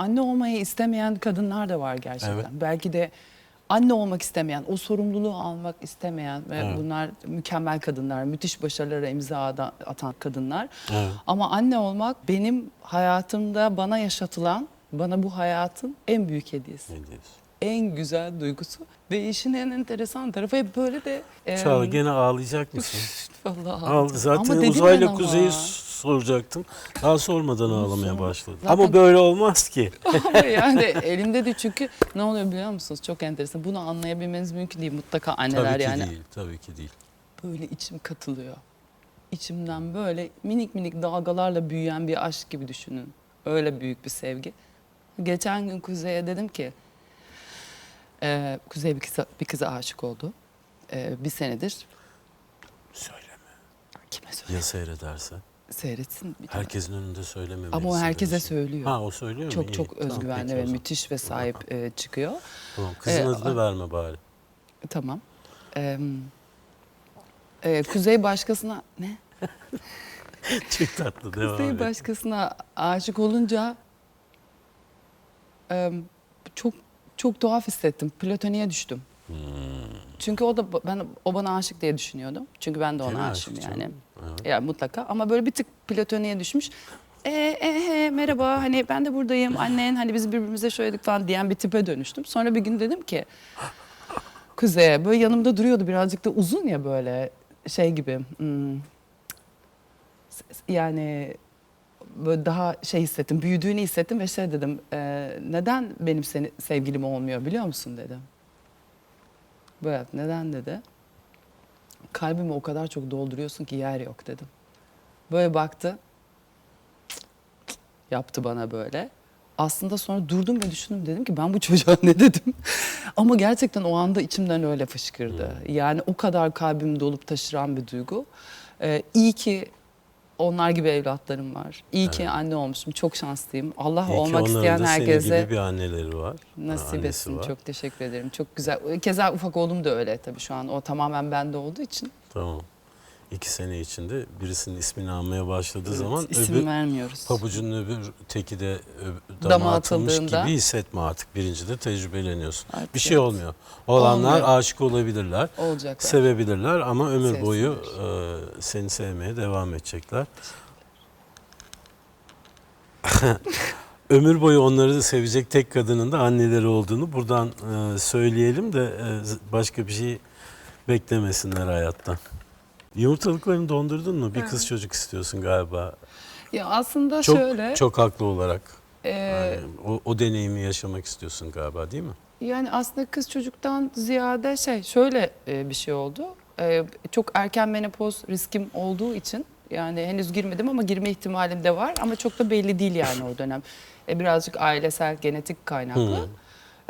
anne olmayı istemeyen kadınlar da var gerçekten. Evet. Belki de anne olmak istemeyen, o sorumluluğu almak istemeyen ve Evet. bunlar mükemmel kadınlar, müthiş başarılara imza atan kadınlar. Evet. Ama anne olmak benim hayatımda bana yaşatılan, bana bu hayatın en büyük hediyesi. Ne diyorsun? En güzel duygusu. Ve işin en enteresan tarafı hep böyle de... em, Çağla gene ağlayacak mısın? Vallahi Al, ağladım. zaten Ama uzayla kuzeyi soracaktım. Daha sormadan ağlamaya sonra- başladı. Zaten- Ama böyle olmaz ki. Yani elimde de çünkü ne oluyor biliyor musunuz? Çok enteresan. Bunu anlayabilmeniz mümkün değil. Mutlaka anneler tabii ki yani değil. Tabii ki değil. böyle içim katılıyor. İçimden böyle minik minik dalgalarla büyüyen bir aşk gibi düşünün. Öyle büyük bir sevgi. Geçen gün Kuzey'e dedim ki, e, Kuzey bir kıza, bir kıza aşık oldu. E, bir senedir. Söyleme. Kime söyle? Ya seyrederse? Seyretsin. bir. Herkesin önünde söylememelisin. Ama o herkese demişsin. söylüyor. Ha o söylüyor mu? çok İyi. çok Tamam, özgüvenli peki ve müthiş ve sahip e, çıkıyor. Tamam. Kızın Ee, adını verme bari. Tamam. Ee, e, Kuzey başkasına ne? Çok tatlı devam Kuzey et. başkasına aşık olunca e, çok çok tuhaf hissettim. Platoniğe düştüm. Hmm. Çünkü o da ben o bana aşık diye düşünüyordum. Çünkü ben de ona Gene aşığım yani. canım. Evet. Ya mutlaka ama böyle bir tık platoniğe düşmüş. E, e, he, merhaba hani ben de buradayım annen hani biz birbirimize söyledik falan diyen bir tipe dönüştüm. Sonra bir gün dedim ki Kuzey'e böyle yanımda duruyordu birazcık da uzun ya böyle şey gibi hmm, yani böyle daha şey hissettim büyüdüğünü hissettim ve şey dedim "E, neden benim seni sevgilim olmuyor biliyor musun dedim. Böyle neden dedi. Kalbimi o kadar çok dolduruyorsun ki yer yok dedim. Böyle baktı. Yaptı bana böyle. Aslında sonra durdum ve düşündüm dedim ki ben bu çocuğa ne dedim. Ama gerçekten o anda içimden öyle fışkırdı. Yani o kadar kalbimi dolup taşıran bir duygu. Ee, iyi ki onlar gibi evlatlarım var. İyi ki anne olmuşum. Çok şanslıyım. Allah İyi olmak isteyen herkese gibi bir anneleri var. Nasip etsin. var. Çok teşekkür ederim. Çok güzel. Keza ufak oğlum da öyle tabii şu an. O tamamen bende olduğu için. Tamam. İki sene içinde birisinin ismini almaya başladığı zaman isim öbür vermiyoruz. pabucun öbür teki de ö- Dama dama atılmış gibi hissetme artık. Birinci de tecrübeleniyorsun. Artık bir şey evet. olmuyor. Olanlar Olmuyor. aşık olabilirler. Olacaklar. Sevebilirler ama ömür Sevsinler. boyu e, seni sevmeye devam edecekler. ömür boyu onları da sevecek tek kadının da anneleri olduğunu buradan e, söyleyelim de e, başka bir şey beklemesinler hayattan. Yumurtalıklarını dondurdun mu? Bir kız çocuk istiyorsun galiba. Ya aslında Çok şöyle. çok haklı olarak. e, Yani o, o deneyimi yaşamak istiyorsun galiba değil mi? yani aslında kız çocuktan ziyade şey şöyle e, bir şey oldu. E, çok erken menopoz riskim olduğu için yani henüz girmedim ama girme ihtimalim de var ama çok da belli değil yani o dönem. E, birazcık ailesel genetik kaynaklı.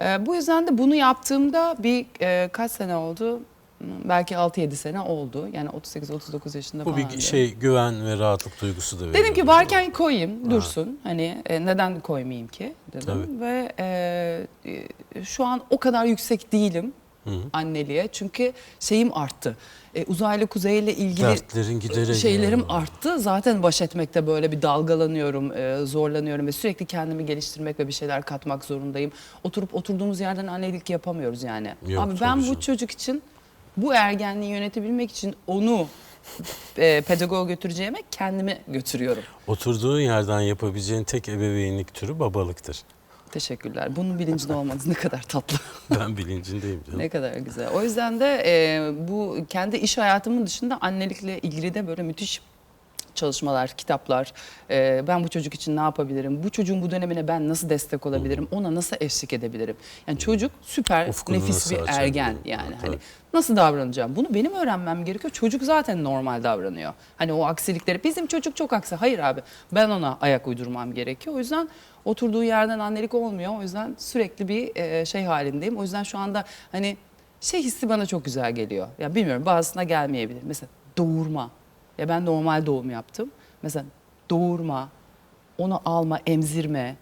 E, bu yüzden de bunu yaptığımda bir e, kaç sene oldu? Belki 6-7 sene oldu. Yani 38-39 yaşında Bu falan. bir şey güven ve rahatlık duygusu da veriyor. Dedim ki varken koyayım dursun. Hani e, neden koymayayım ki dedim. Tabii. Ve e, e, şu an o kadar yüksek değilim Hı hı. anneliğe. Çünkü şeyim arttı. E, uzaylı kuzeyle ilgili Dertlerin giderek şeylerim yani. arttı. Zaten baş etmekte böyle bir dalgalanıyorum, e, zorlanıyorum ve sürekli kendimi geliştirmek ve bir şeyler katmak zorundayım. Oturup oturduğumuz yerden annelik yapamıyoruz yani. Yok, Abi ben tabii bu canım. çocuk için bu ergenliği yönetebilmek için onu e, pedagoga götüreceğime kendimi götürüyorum. Oturduğun yerden yapabileceğin tek ebeveynlik türü babalıktır. Teşekkürler. Bunun bilincinde olmanız ne kadar tatlı. Ben bilincindeyim canım. ne kadar güzel. O yüzden de e, bu kendi iş hayatımın dışında annelikle ilgili de böyle müthiş çalışmalar, kitaplar. e, ben bu çocuk için ne yapabilirim? Bu çocuğun bu dönemine ben nasıl destek olabilirim? Ona nasıl eşlik edebilirim? Yani çocuk süper Ufkunu nefis bir ergen yani. Tabii. Hani nasıl davranacağım? Bunu benim öğrenmem gerekiyor. Çocuk zaten normal davranıyor. Hani o aksilikleri bizim çocuk çok aksi. Hayır abi ben ona ayak uydurmam gerekiyor. O yüzden oturduğu yerden annelik olmuyor. O yüzden sürekli bir e, şey halindeyim. O yüzden şu anda hani şey hissi bana çok güzel geliyor. Ya bilmiyorum bazısına gelmeyebilir. Mesela doğurma. Ya ben normal doğum yaptım. Mesela doğurma, onu alma, emzirme,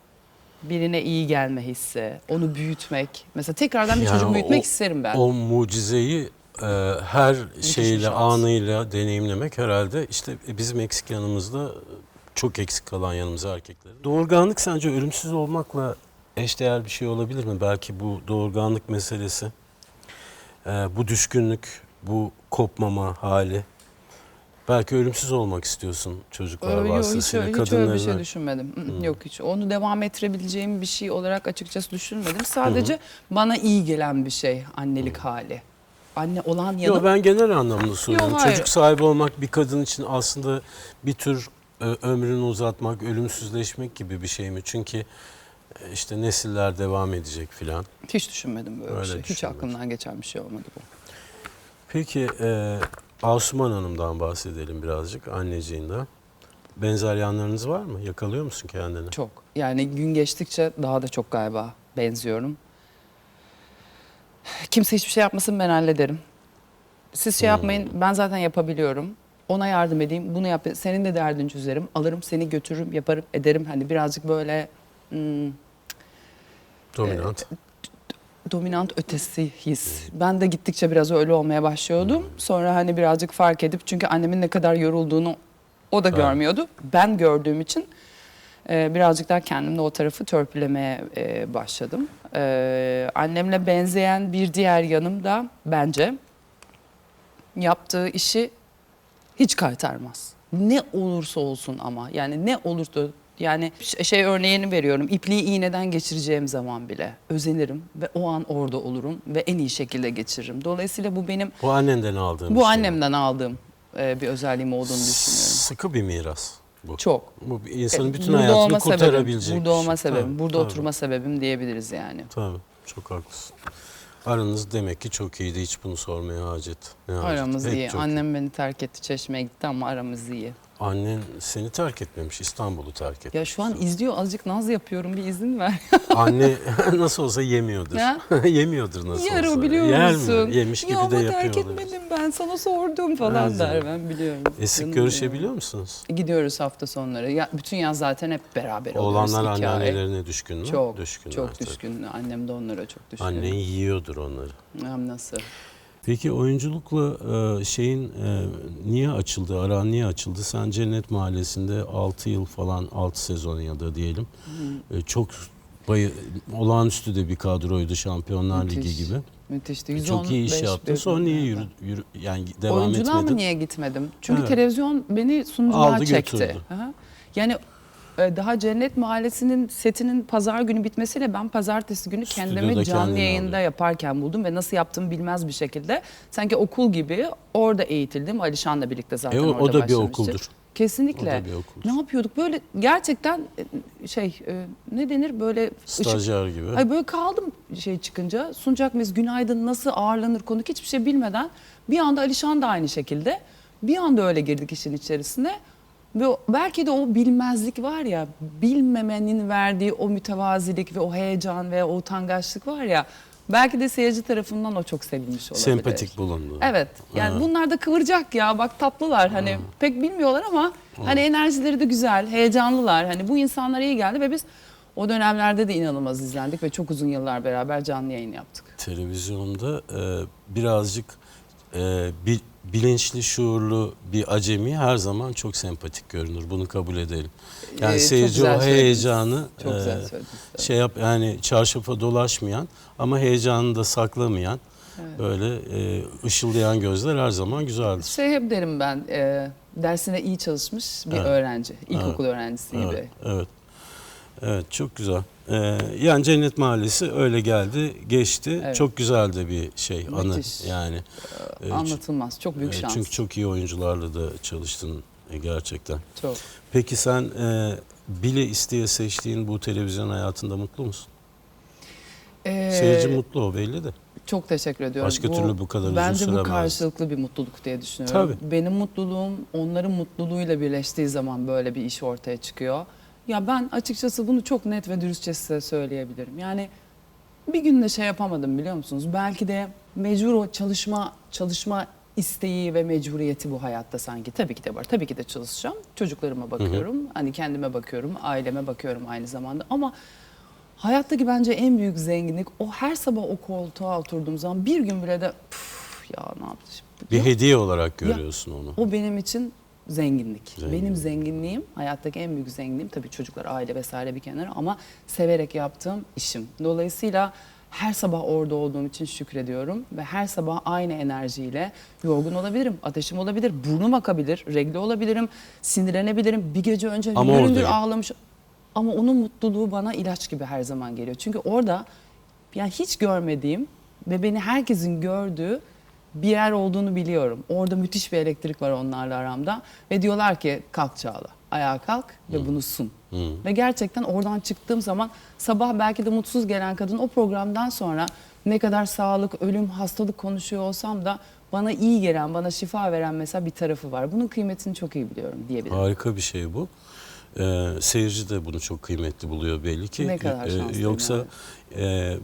birine iyi gelme hissi, onu büyütmek. Mesela tekrardan bir Yani çocuk büyütmek o- isterim ben. O mucizeyi e, her bir şeyle şans. anıyla deneyimlemek herhalde işte bizim eksik yanımızda çok eksik kalan yanımıza erkekleri. Doğurganlık sence ölümsüz olmakla eşdeğer bir şey olabilir mi? Belki bu doğurganlık meselesi, e, bu düşkünlük, bu kopmama hali. Belki ölümsüz olmak istiyorsun çocuklar Öyle, hiç, vasıtasıyla öyle- hiç öyle bir şey düşünmedim. Hı, Yok hiç. Onu devam ettirebileceğim bir şey olarak açıkçası düşünmedim. Sadece bana iyi gelen bir şey annelik hali. Anne olan yanım. Yok ben genel anlamda soruyorum. Hayır. Çocuk sahibi olmak bir kadın için aslında bir tür e, ömrünü uzatmak, ölümsüzleşmek gibi bir şey mi? Çünkü e, işte nesiller devam edecek filan. Hiç düşünmedim böyle Öyle bir şey. Hiç aklımdan geçen bir şey olmadı bu. Peki e, Asuman Hanım'dan bahsedelim birazcık anneciğinden. Benzer yanlarınız var mı? Yakalıyor musun kendini? Çok. Yani gün geçtikçe daha da çok galiba benziyorum. Kimse hiçbir şey yapmasın ben hallederim. Siz şey yapmayın ben zaten yapabiliyorum. Ona yardım edeyim bunu yap. Senin de derdini çözerim. Alırım seni götürürüm yaparım ederim. Hani birazcık böyle hmm, Dominant. Dominant ötesi his. Ben de gittikçe biraz öyle olmaya başlıyordum. Sonra hani birazcık fark edip çünkü annemin ne kadar yorulduğunu o da görmüyordu. Ben gördüğüm için e, birazcık daha kendimde o tarafı törpülemeye e, başladım. E, annemle benzeyen bir diğer yanım da bence yaptığı işi hiç kaytarmaz. Ne olursa olsun ama yani ne olursa yani şey örneğini veriyorum. İpliği iğneden geçireceğim zaman bile özenirim ve o an orada olurum ve en iyi şekilde geçiririm. Dolayısıyla bu benim Bu annenden aldığın bir bu şey mi? annemden aldığım e, bir özelliğim olduğunu düşünüyorum. Sıkı bir miras bu. Çok. Bu bir insanın E, bütün burada hayatını olma sebebim, kurtarabilecek Burada bir şey. olma sebebim, Tabii, burada tabii, oturma sebebim diyebiliriz yani. Tabii, çok haklısın. Aranız demek ki çok iyiydi. Hiç bunu sormaya hacet. Ne hacet? Aramız Hep iyi. çok Annem beni terk etti, çeşmeye gitti ama aramız iyi. Annen seni terk etmemiş, İstanbul'u terk etmiş. Ya şu an izliyor, azıcık naz yapıyorum, bir izin ver. Anne nasıl olsa yemiyordur. Ya? yemiyordur nasıl Yer olsa. o biliyor Yer musun? mi? Yemiş gibi ya de yapıyor terk olabilir. etmedim ben sana sordum falan Her der ben biliyorum. Esik Canım görüşebiliyor musunuz? benim. Gidiyoruz hafta sonları. Ya, bütün yaz zaten hep beraber oluyoruz. Oğlanlar iki ay. anneannelerine düşkün mü? Çok, Düşkünler çok düşkün. Annem de onlara çok düşkün. Annen yiyordur onları. Hem nasıl? Peki oyunculukla e, şeyin e, niye açıldı, aran niye açıldı? Sen Cennet Mahallesi'nde 6 yıl falan, 6 sezon ya da diyelim. E, çok bayı, olağanüstü de bir kadroydu Şampiyonlar Müthiş. Ligi gibi. Müthişti. E, çok iyi iş 115 yaptın. Sonra niye yürü, yürü yani devam Oyunculuğa etmedin? mı niye gitmedim? Çünkü Evet. televizyon beni sunuculuğa Aldı çekti. götürdü. Aha. Yani daha Cennet Mahallesi'nin setinin pazar günü bitmesiyle ben pazartesi günü kendimi Stüdyoda canlı kendini yayında alıyor. yaparken buldum ve nasıl yaptığımı bilmez bir şekilde. Sanki okul gibi orada eğitildim. Alişan'la birlikte zaten E, o, orada o da bir başlamıştık. okuldur. Kesinlikle. O da bir okuldur. Ne yapıyorduk? Böyle gerçekten e, şey e, ne denir böyle ışık Stajyer gibi. Ay böyle kaldım şey çıkınca sunacak mıyız günaydın nasıl ağırlanır konuk hiçbir şey bilmeden bir anda Alişan da aynı şekilde bir anda öyle girdik işin içerisine o- belki de o bilmezlik var ya bilmemenin verdiği o mütevazilik ve o heyecan ve o utangaçlık var ya belki de seyirci tarafından o çok sevilmiş olabilir. Sempatik bulundu. Evet. Yani Ha. bunlar da kıvıracak ya. Bak tatlılar. Hani pek bilmiyorlar ama hani enerjileri de güzel, heyecanlılar. Hani bu insanlara iyi geldi ve biz o dönemlerde de inanılmaz izlendik ve çok uzun yıllar beraber canlı yayın yaptık. televizyonda e, birazcık e, bi- bilinçli, şuurlu bir acemi her zaman çok sempatik görünür. Bunu kabul edelim. Yani Ee, seyirci o heyecanı Çok e, şey yap yani çarşafa dolaşmayan ama heyecanını da saklamayan böyle e, ışıldayan gözler her zaman güzeldir. Şey hep derim ben, e, dersine iyi çalışmış bir Evet. öğrenci. İlkokul öğrencisi gibi. Evet, evet. Evet, çok güzel. Ee, yani Cennet Mahallesi öyle geldi, geçti. Evet. Çok güzel de bir şey, anı Müthiş. yani. Ee, Anlatılmaz. Çok büyük şans. Çünkü çok iyi oyuncularla da çalıştın e, gerçekten. Çok. Peki sen e, bile isteye seçtiğin bu televizyon hayatında mutlu musun? Ee, Seyirci mutlu o belli de. Çok teşekkür ediyorum. Başka türlü bu kadar uzun Bence bu karşılıklı bir mutluluk diye düşünüyorum. Tabii. Benim mutluluğum onların mutluluğuyla birleştiği zaman böyle bir iş ortaya çıkıyor. Ya ben açıkçası bunu çok net ve dürüstçe size söyleyebilirim. Yani bir günde şey yapamadım biliyor musunuz? Belki de mecbur o çalışma çalışma isteği ve mecburiyeti bu hayatta sanki. Tabii ki de var. Tabii ki de çalışacağım. Çocuklarıma bakıyorum. Hani kendime bakıyorum. Aileme bakıyorum aynı zamanda. Ama hayattaki bence en büyük zenginlik o her sabah o koltuğa oturduğum zaman bir gün bile de "Püf, ya ne yaptı şimdi? Bir hediye olarak görüyorsun onu. O benim için zenginlik. Zenginlik. Benim zenginliğim, hayattaki en büyük zenginliğim tabii çocuklar, aile vesaire bir kenara ama severek yaptığım işim. Dolayısıyla her sabah orada olduğum için şükrediyorum ve her sabah aynı enerjiyle yorgun olabilirim, ateşim olabilir, burnum akabilir, regle olabilirim, sinirlenebilirim. Bir gece önce Ama oradayım. ağlamış. Ama onun mutluluğu bana ilaç gibi her zaman geliyor. Çünkü orada yani hiç görmediğim ve beni herkesin gördüğü bir yer olduğunu biliyorum. Orada müthiş bir elektrik var onlarla aramda ve diyorlar ki kalk Çağla, ayağa kalk ve bunu sun. Ve gerçekten oradan çıktığım zaman sabah belki de mutsuz gelen kadın o programdan sonra ne kadar sağlık, ölüm, hastalık konuşuyor olsam da bana iyi gelen, bana şifa veren mesela bir tarafı var. Bunun kıymetini çok iyi biliyorum diyebilirim. Harika bir şey bu. Ee, seyirci de bunu çok kıymetli buluyor belli ki. Ne kadar Ee, Yoksa e, u-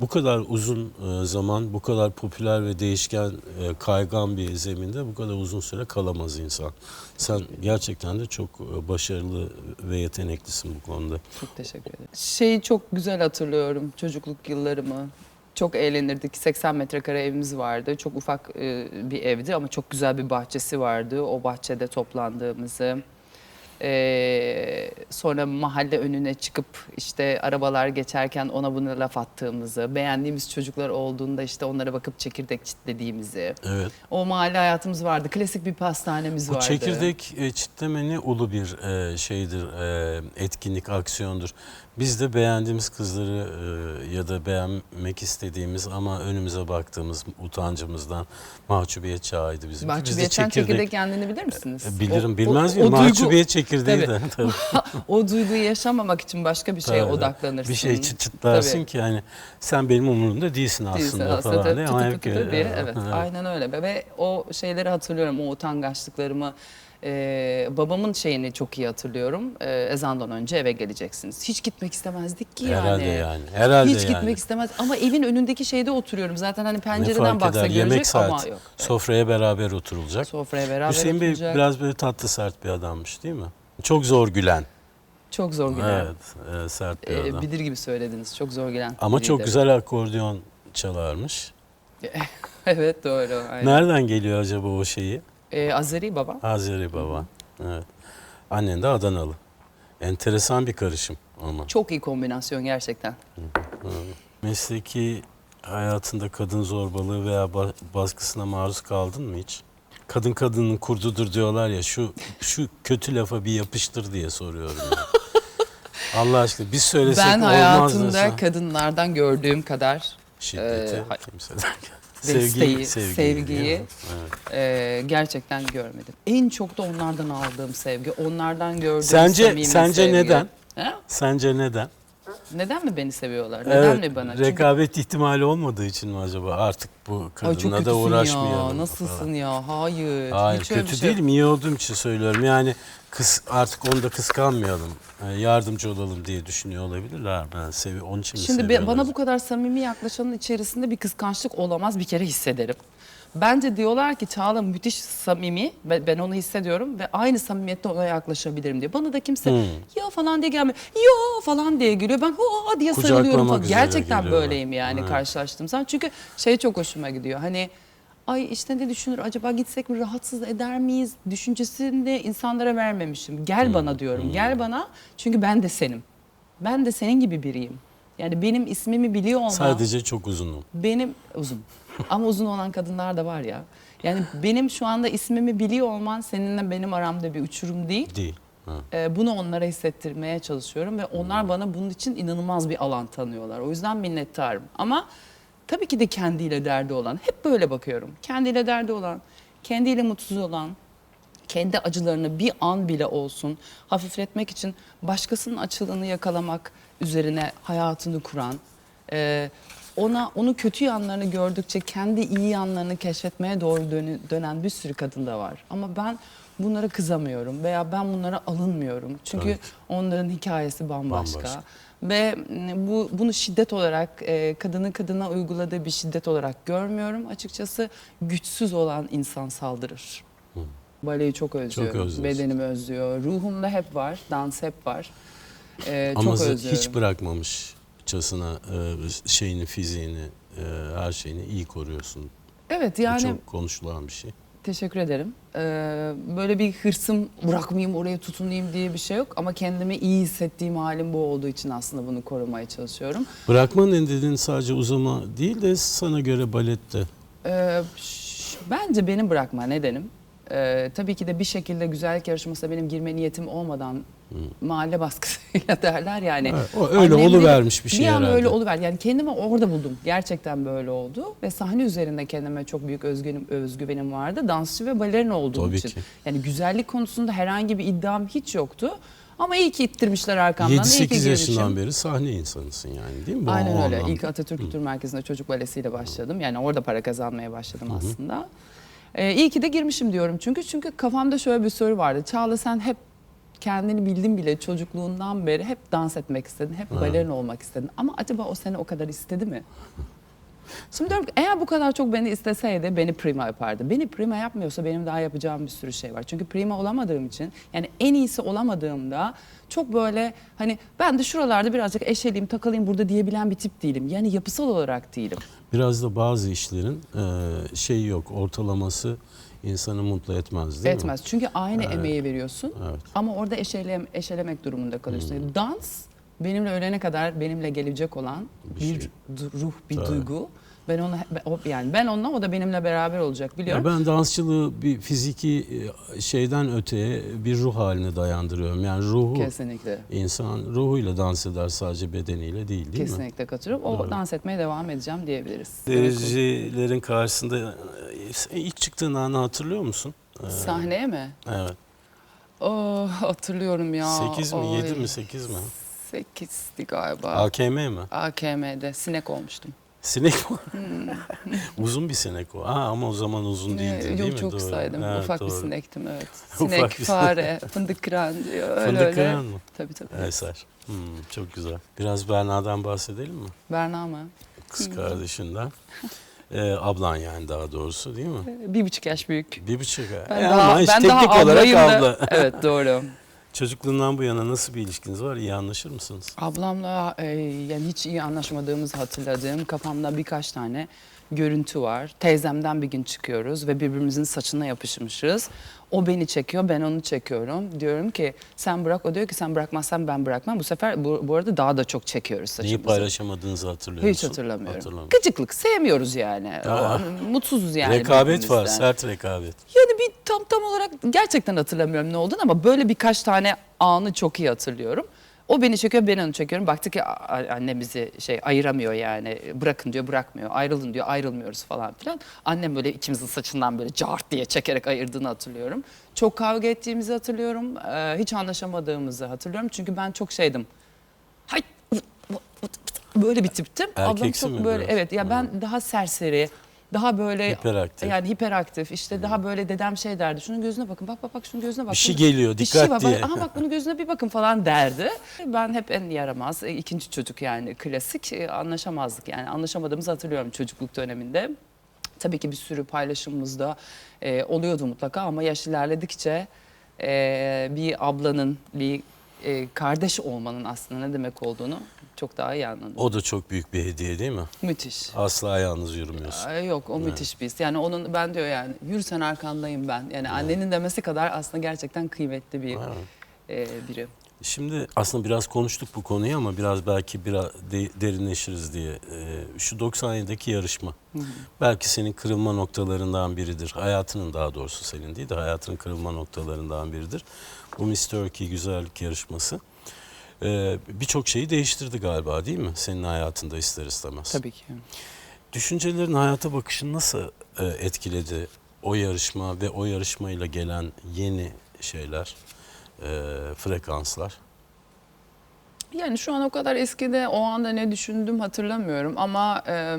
bu kadar uzun e, zaman, bu kadar popüler ve değişken, e, kaygan bir zeminde bu kadar uzun süre kalamaz insan. Sen gerçekten de çok e, başarılı ve yeteneklisin bu konuda. Çok teşekkür ederim. Şeyi çok güzel hatırlıyorum çocukluk yıllarımı. Çok eğlenirdik. 80 metrekare evimiz vardı. Çok ufak bir evdi ama çok güzel bir bahçesi vardı. O bahçede toplandığımızı. E, sonra mahalle önüne çıkıp işte arabalar geçerken ona buna laf attığımızı, beğendiğimiz çocuklar olduğunda işte onlara bakıp çekirdek çitlediğimizi. Evet. O mahalle hayatımız vardı. Klasik bir pastanemiz Bu vardı. çekirdek e, çitleme ne ulu bir e, şeydir, e, etkinlik, aksiyondur. Biz de beğendiğimiz kızları e, ya da beğenmek istediğimiz ama önümüze baktığımız utancımızdan mahcubiyet çağıydı bizim. Mahcubiyetten çekirdek kendini bilir misiniz? E, Bilirim, O- bilmez miyim? Mahcubiyet çekirdeği Tabii. de. Tabii, o duyguyu yaşamamak için başka bir şeye tabii. odaklanırsın. Bir şey çıt çıtlarsın Tabii. ki yani sen benim umurumda değilsin aslında, Değilsin aslında falan tabii, Ama hep- diye. e, Evet, aynen öyle. Ve o şeyleri hatırlıyorum, o utangaçlıklarımı. Ee, babamın şeyini çok iyi hatırlıyorum. Ee, ezandan önce eve geleceksiniz. Hiç gitmek istemezdik ki yani. Herhalde yani. Herhalde Hiç yani. gitmek istemez. Ama evin önündeki şeyde oturuyorum. Zaten hani pencereden baksa eder? görecek Yemek ama saati. yok. Sofraya beraber oturulacak. Sofraya beraber Hüseyin Bey oturacak. biraz böyle tatlı sert bir adammış değil mi? Çok zor gülen. Çok zor gülen. Evet, e, sert bir Ee, adam. bilir gibi söylediniz. Çok zor gülen. Ama çok güzel akordeon çalarmış. evet doğru. Aynen. Nereden geliyor acaba o şeyi? Ee, Azeri baba. Azeri baba. Evet. Annen de Adanalı. Enteresan bir karışım ama. Çok iyi kombinasyon gerçekten. Mesleki hayatında kadın zorbalığı veya ba- baskısına maruz kaldın mı hiç? Kadın kadının kurdudur diyorlar ya şu şu kötü lafa bir yapıştır diye soruyorum. ya. Allah aşkına biz söylesek ben olmaz hayatımda desen. kadınlardan gördüğüm kadar Şiddeti Ee, hay- kimseden. Desteği, sevgiyi, sevgiyi. Evet. e, gerçekten görmedim. En çok da onlardan aldığım sevgi, onlardan gördüğüm Sence samimi sence sevgi. neden? Ha? Sence neden? Neden mi beni seviyorlar? Neden Evet, mi bana? Çünkü rekabet ihtimali olmadığı için mi acaba? Artık bu Ay kadınla da kötüsün uğraşmayalım. ya. Nasılsın falan. ya? Hayır. Hayır hiç kötü şey- değilim iyi olduğum için söylüyorum. Yani kıs, artık onu da kıskanmayalım. Yani yardımcı olalım diye düşünüyor olabilirler. Ben sevi onun için mi Şimdi be- seviyorlar? bana bu kadar samimi yaklaşanın içerisinde bir kıskançlık olamaz bir kere hissederim. Bence diyorlar ki Çağla müthiş samimi ve ben onu hissediyorum ve aynı samimiyette ona yaklaşabilirim diye. Bana da kimse Hmm. ya falan diye gelmiyor. Ya falan diye gülüyor. Ben ha diye Kucaklamak sarılıyorum falan. Gerçekten geliyorlar. böyleyim yani Evet. karşılaştığım zaman. Çünkü şey çok hoşuma gidiyor. Hani ay işte ne düşünür acaba gitsek mi rahatsız eder miyiz düşüncesini de insanlara vermemişim. Gel Hmm. bana diyorum. Gel bana çünkü ben de senim. Ben de senin gibi biriyim. Yani benim ismimi biliyor olman. Sadece çok uzunum. Benim uzun. Ama uzun olan kadınlar da var ya. Yani benim şu anda ismimi biliyor olman seninle benim aramda bir uçurum değil. Değil. Ee, bunu onlara hissettirmeye çalışıyorum ve onlar bana bunun için inanılmaz bir alan tanıyorlar. O yüzden minnettarım. Ama tabii ki de kendiyle derdi olan, hep böyle bakıyorum. Kendiyle derdi olan, kendiyle mutsuz olan, kendi acılarını bir an bile olsun hafifletmek için başkasının açılığını yakalamak üzerine hayatını kuran, e, ona onu kötü yanlarını gördükçe kendi iyi yanlarını keşfetmeye doğru dönü- dönen bir sürü kadın da var. Ama ben bunlara kızamıyorum veya ben bunlara alınmıyorum. Çünkü ki. onların hikayesi bambaşka. Bambaşka. Ve bu bunu şiddet olarak e, kadının kadına uyguladığı bir şiddet olarak görmüyorum. Açıkçası güçsüz olan insan saldırır. Baleyi çok özlüyorum. özlüyorsun. Bedenimi özlüyor. Ruhumda hep var. Dans hep var. Ee, Ama çok özlüyorum. hiç bırakmamışçasına e, şeyini, fiziğini, e, her şeyini iyi koruyorsun. Evet Bu yani çok konuşulan bir şey. Teşekkür ederim. Ee, böyle bir hırsım bırakmayayım oraya tutunayım diye bir şey yok ama kendimi iyi hissettiğim halim bu olduğu için aslında bunu korumaya çalışıyorum. Bırakma dediğin sadece uzama değil de sana göre balette. Ee, bence benim bırakma nedenim. Ee, tabii ki de bir şekilde güzellik yarışmasına benim girme niyetim olmadan mahalle baskısıyla derler yani. Evet, o öyle Annemle oluvermiş bir şey Bir an herhalde. öyle oluverdi. Yani kendimi orada buldum. Gerçekten böyle oldu. Ve sahne üzerinde kendime çok büyük özgüvenim, özgüvenim vardı. Dansçı ve balerin olduğum Tabii için. ki. Yani güzellik konusunda herhangi bir iddiam hiç yoktu. Ama iyi ki ittirmişler arkamdan. iyi ki 7-8 girmişim. yaşından beri sahne insanısın yani değil mi? Bu Aynen öyle. anlamda. İlk Atatürk Kültür Merkezi'nde çocuk balesiyle başladım. Yani orada para kazanmaya başladım aslında. Ee, iyi ki de girmişim diyorum çünkü. Çünkü kafamda şöyle bir soru vardı. Çağla sen hep kendini bildin bile çocukluğundan beri hep dans etmek istedin. Hep balerin olmak istedin. Ama acaba o seni o kadar istedi mi? Şimdi diyorum ki eğer bu kadar çok beni isteseydi beni prima yapardı. Beni prima yapmıyorsa benim daha yapacağım bir sürü şey var. Çünkü prima olamadığım için yani en iyisi olamadığımda çok böyle hani ben de şuralarda birazcık eşeliyim takılayım burada diyebilen bir tip değilim. Yani yapısal olarak değilim. Biraz da bazı işlerin e, şeyi yok, ortalaması insanı mutlu etmez değil mi? Etmez. Çünkü aynı emeği veriyorsun Evet. ama orada eşelem, eşelemek durumunda kalıyorsun. Yani dans benimle ölene kadar benimle gelecek olan bir, şey. ruh, bir Tabii. duygu. Ben ona o- yani ben onunla o da benimle beraber olacak Ya biliyorum. ben dansçılığı bir fiziki e, şeyden öteye bir ruh haline dayandırıyorum. Yani ruhu Kesinlikle. insan ruhuyla dans eder sadece bedeniyle değil değil mi? Kesinlikle katılıyorum. O Doğru. dans etmeye devam edeceğim diyebiliriz. Derecelerin karşısında e, ilk çıktığın anı hatırlıyor musun? Ee, Sahneye mi? Evet. Oh, hatırlıyorum ya. 8 mi, Oy. 7 mi, 8 mi? 8'di galiba. AKM mi? AKM'de sinek olmuştum. Sinek mi? uzun bir sinek o. Aa, ama o zaman uzun değildi Ee, değil Yok mi? çok Doğru. saydım. Evet, Ufak bir doğru. sinektim evet. Ufak Sinek, bir- fare, fındık kıran diyor. Öyle Fındık öyle. kıran mı? Tabii tabii. Eser. Hmm, çok güzel. Biraz Berna'dan bahsedelim mi? Berna mı? Kız kardeşinden. Ee, ablan yani daha doğrusu değil mi? Ee, Bir buçuk yaş büyük. Bir buçuk. Ben E, daha, ben teknik daha olarak ablayım da- abla. Evet doğru. Çocukluğundan bu yana nasıl bir ilişkiniz var? İyi anlaşır mısınız? Ablamla e, yani hiç iyi anlaşmadığımızı hatırladığım kafamda birkaç tane görüntü var. Teyzemden bir gün çıkıyoruz ve birbirimizin saçına yapışmışız. O beni çekiyor, ben onu çekiyorum. Diyorum ki sen bırak, o diyor ki sen bırakmazsan ben bırakmam. Bu sefer bu, bu arada daha da çok çekiyoruz Neyi saçımızı. paylaşamadığınızı hatırlıyor Hiç musun? hatırlamıyorum. Hatırlamıyorum. Gıcıklık sevmiyoruz yani. Aa. Mutsuzuz yani. rekabet var, sert rekabet. Yani bir tam tam olarak gerçekten hatırlamıyorum ne olduğunu ama böyle birkaç tane anı çok iyi hatırlıyorum. O beni çekiyor, ben onu çekiyorum. Baktık ki annem bizi şey ayıramıyor yani. Bırakın diyor, bırakmıyor. Ayrılın diyor, ayrılmıyoruz falan filan. Annem böyle ikimizin saçından böyle cart diye çekerek ayırdığını hatırlıyorum. Çok kavga ettiğimizi hatırlıyorum. Ee, hiç anlaşamadığımızı hatırlıyorum. Çünkü ben çok şeydim. Hay böyle bir tiptim. Ablam Erkeksi çok mi böyle biraz? evet ya ben daha serseri, daha böyle Hiperaktif. yani hiperaktif işte daha böyle dedem şey derdi. Şunun gözüne bakın. Bak bak bak şunun gözüne bak. Bir şey geliyor, bir şey dikkat var. diye. Aha bak bunun gözüne bir bakın falan derdi. Ben hep en yaramaz e, ikinci çocuk yani klasik e, anlaşamazdık yani anlaşamadığımızı hatırlıyorum çocukluk döneminde. Tabii ki bir sürü paylaşımımız da e, oluyordu mutlaka ama yaş ilerledikçe e, bir ablanın bir e, kardeş olmanın aslında ne demek olduğunu çok daha iyi anladım. O da çok büyük bir hediye değil mi? Müthiş. Asla yalnız yürümüyorsun. Ay, Yok o müthiş bir his. Yani onun ben diyor yani yürü sen arkandayım ben. Yani annenin demesi kadar aslında gerçekten kıymetli bir e, biri. Şimdi aslında biraz konuştuk bu konuyu ama biraz belki biraz de- derinleşiriz diye. Ee, şu 97'deki yarışma belki senin kırılma noktalarından biridir. Hayatının daha doğrusu senin değil de hayatının kırılma noktalarından biridir. Bu Miss Turkey güzellik yarışması. Ee, Birçok şeyi değiştirdi galiba değil mi? Senin hayatında ister istemez. Tabii ki. Düşüncelerin hayata bakışını nasıl e, etkiledi o yarışma ve o yarışmayla gelen yeni şeyler, e, frekanslar? Yani şu an o kadar eskide o anda ne düşündüm hatırlamıyorum ama e,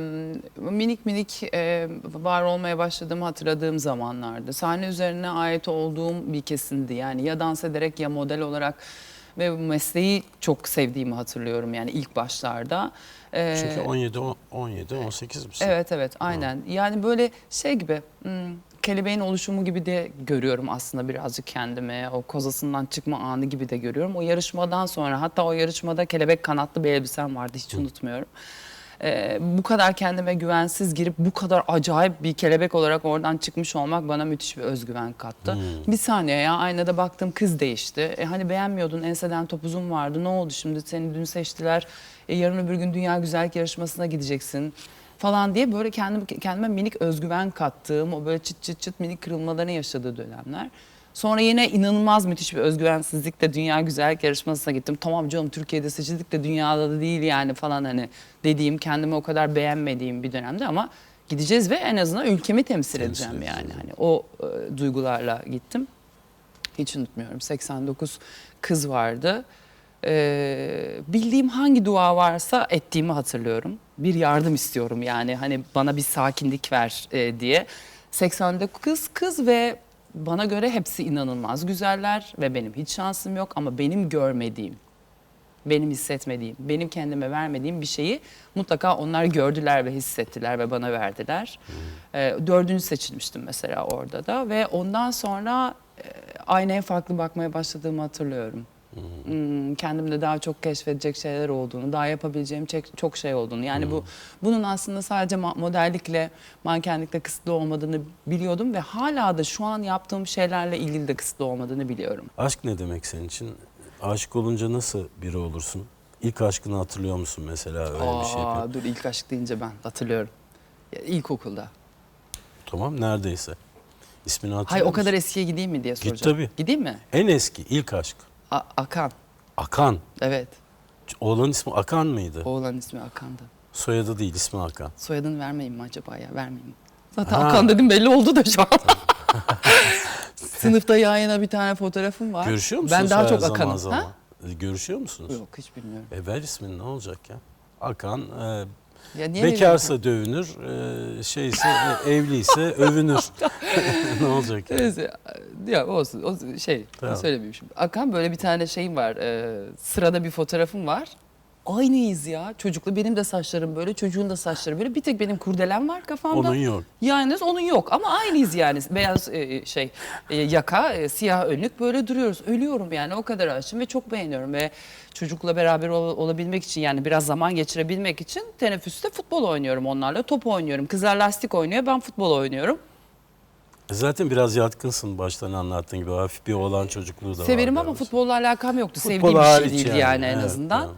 minik minik e, var olmaya başladığımı hatırladığım zamanlardı. Sahne üzerine ait olduğum bir kesindi yani ya dans ederek ya model olarak ve bu mesleği çok sevdiğimi hatırlıyorum yani ilk başlarda. E, Çünkü 17, o- 17, 18 misin? Evet evet aynen. Yani böyle şey gibi hmm, kelebeğin oluşumu gibi de görüyorum aslında birazcık kendimi. O kozasından çıkma anı gibi de görüyorum. O yarışmadan sonra hatta o yarışmada kelebek kanatlı bir elbisem vardı hiç unutmuyorum. e, bu kadar kendime güvensiz girip bu kadar acayip bir kelebek olarak oradan çıkmış olmak bana müthiş bir özgüven kattı. Bir saniye ya aynada baktım kız değişti. E, hani beğenmiyordun enseden topuzun vardı ne oldu şimdi seni dün seçtiler. E, yarın öbür gün dünya güzellik yarışmasına gideceksin falan diye böyle kendim, kendime minik özgüven kattığım o böyle çıt çıt çıt minik kırılmalarını yaşadığı dönemler. Sonra yine inanılmaz müthiş bir özgüvensizlikle dünya güzellik yarışmasına gittim. Tamam canım Türkiye'de seçildik de dünyada da değil yani falan hani dediğim kendimi o kadar beğenmediğim bir dönemde ama gideceğiz ve en azından ülkemi temsil, Temsil edeceğim yani. edeceğiz. Hani o e, duygularla gittim. Hiç unutmuyorum. 89 kız vardı. Ee, bildiğim hangi dua varsa ettiğimi hatırlıyorum. Bir yardım istiyorum yani hani bana bir sakinlik ver e, diye. 89 kız kız ve bana göre hepsi inanılmaz güzeller ve benim hiç şansım yok ama benim görmediğim, benim hissetmediğim, benim kendime vermediğim bir şeyi mutlaka onlar gördüler ve hissettiler ve bana verdiler. Ee, dördüncü seçilmiştim mesela orada da ve ondan sonra e, aynaya farklı bakmaya başladığımı hatırlıyorum. Hmm, kendimde daha çok keşfedecek şeyler olduğunu, daha yapabileceğim çok şey olduğunu. Yani bu bunun aslında sadece modellikle, mankenlikle kısıtlı olmadığını biliyordum ve hala da şu an yaptığım şeylerle ilgili de kısıtlı olmadığını biliyorum. Aşk ne demek senin için? Aşık olunca nasıl biri olursun? İlk aşkını hatırlıyor musun mesela öyle bir şey? Aa, dur ilk aşk deyince ben hatırlıyorum. Ya, ilkokulda. Tamam neredeyse. İsmini hatırlıyor Hayır o musun? kadar eskiye gideyim mi diye soracağım. tabii. Gideyim mi? En eski ilk aşk. A- Akan. Akan. Evet. Oğlanın ismi Akan mıydı? Oğlan ismi Akan'dı. Soyadı değil ismi Akan. Soyadını vermeyeyim mi acaba ya? Vermeyeyim. Zaten Ha. Akan dedim belli oldu da şu an. Sınıfta yan yana bir tane fotoğrafım var. Görüşüyor musunuz Ben daha her çok zaman Akan'ım. zaman? Ha? E, Görüşüyor musunuz? Yok hiç bilmiyorum. E ver ismini ne olacak ya? Akan e, Ya niye bekarsa dövünür, e, şeyse e, evliyse övünür. ne olacak ya? Neyse, ya olsun, o şey Tamam. söylemeyeyim şimdi. Akan böyle bir tane şeyim var. e, sırada bir fotoğrafım var. Aynıyız ya çocukla. Benim de saçlarım böyle, çocuğun da saçları böyle. Bir tek benim kurdelem var kafamda. Onun yok. Yani onun yok ama aynıyız yani. Beyaz e, şey e, yaka, e, siyah önlük böyle duruyoruz. Ölüyorum yani o kadar aşığım ve çok beğeniyorum ve çocukla beraber ol- olabilmek için yani biraz zaman geçirebilmek için teneffüste futbol oynuyorum onlarla. Top oynuyorum. Kızlar lastik oynuyor, ben futbol oynuyorum. E Zaten biraz yatkınsın baştan anlattığın gibi hafif bir oğlan çocukluğu da var. Severim ama futbolla alakam yoktu. Futbol Sevdiğim bir şey hariç değildi yani, yani, en evet, azından. tamam.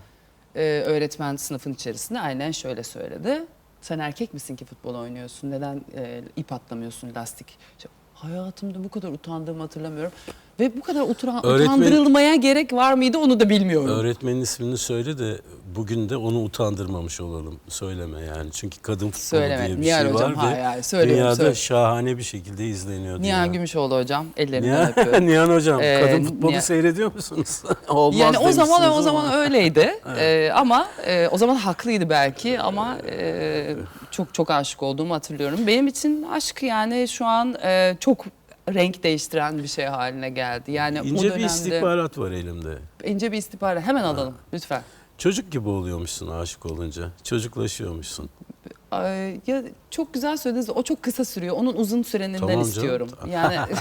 Ee, öğretmen sınıfın içerisinde aynen şöyle söyledi. Sen erkek misin ki futbol oynuyorsun? Neden e, ip atlamıyorsun lastik? İşte, hayatımda bu kadar utandığımı hatırlamıyorum. Ve bu kadar utura- Öğretmen- utandırılmaya gerek var mıydı onu da bilmiyorum. Öğretmenin ismini söyle de bugün de onu utandırmamış olalım. Söyleme yani. Çünkü kadın futbolu Söyleme. diye bir Nihal şey hocam, var ve söylüyorum, dünyada söyle. şahane bir şekilde izleniyor. Nihan dünya. Gümüşoğlu hocam ellerinden Nihan, öpüyorum. Nihan hocam Ee, kadın futbolu Nihan- seyrediyor musunuz? Olmaz yani o zaman o zaman ama. öyleydi. Ee, ama e, o zaman haklıydı belki ama e, çok çok aşık olduğumu hatırlıyorum. Benim için aşk yani şu an e, çok renk değiştiren bir şey haline geldi. Yani o İnce dönemde bir istihbarat var elimde. ince bir istihbarat hemen alalım lütfen. Çocuk gibi oluyormuşsun aşık olunca. Çocuklaşıyormuşsun. Ay, ya çok güzel söylediniz. O çok kısa sürüyor. Onun uzun süreninden Tamam canım. istiyorum. Yani